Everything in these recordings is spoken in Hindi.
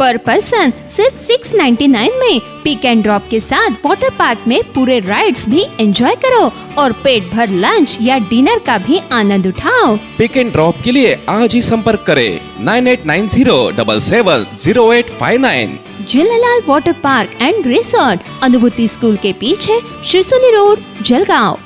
पर पर्सन सिर्फ़ 699 में पिक एंड ड्रॉप के साथ वाटर पार्क में पूरे राइड्स भी एंजॉय करो और पेट भर लंच या डिनर का भी आनंद उठाओ। पिक एंड ड्रॉप के लिए आज ही संपर्क करें nine eight nine zero double seven zero eight five nine Jhulelal water park and resort Anubhuti school के पीछे शिरसोली रोड जलगांव।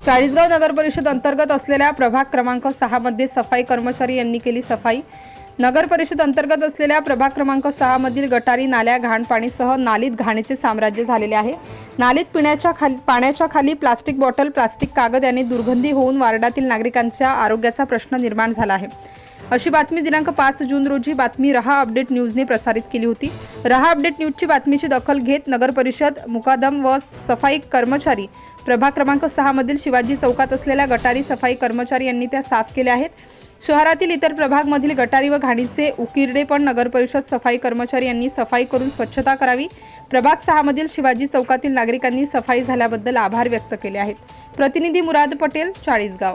चाळीसगाव नगर परिषद अंतर्गत असलेल्या प्रभाग क्रमांक सहा मध्ये सफ़ाई कर्मचारी यांनी केली सफ़ाई. नगर परिषद अंतर्गत असलेल्या प्रभाग क्रमांक सहा मधील गटारी नाल्या घाण पाणीसह नालीत घाणीचे साम्राज्य झालेले आहे. नालीत पिण्याच्या खाली पाण्याच्या खाली प्लास्टिक बॉटल प्लास्टिक कागद यांनी दुर्गंधी होऊन वार्डातील नागरिकांच्या आरोग्याचा प्रश्न निर्माण झाला आहे. अशी बातमी दिनांक पाच जून रोजी बातमी रहा अपडेट न्यूजने प्रसारित केली होती. रहा अपडेट न्यूजची बातमीची दखल घेत नगर परिषद मुकादम व सफाई कर्मचारी प्रभाग क्रमांक सहामधील शिवाजी चौकात असलेल्या गटारी सफाई कर्मचारी यांनी त्या साफ केल्या आहेत. शहरातील इतर प्रभागमधील गटारी व घाणीचे उकिरडे पण नगरपरिषद सफाई कर्मचारी यांनी सफाई करून स्वच्छता करावी. प्रभाग सहामधील शिवाजी चौकातील नागरिकांनी सफाई झाल्याबद्दल आभार व्यक्त केले आहेत. प्रतिनिधी मुराद पटेल चाळीसगाव.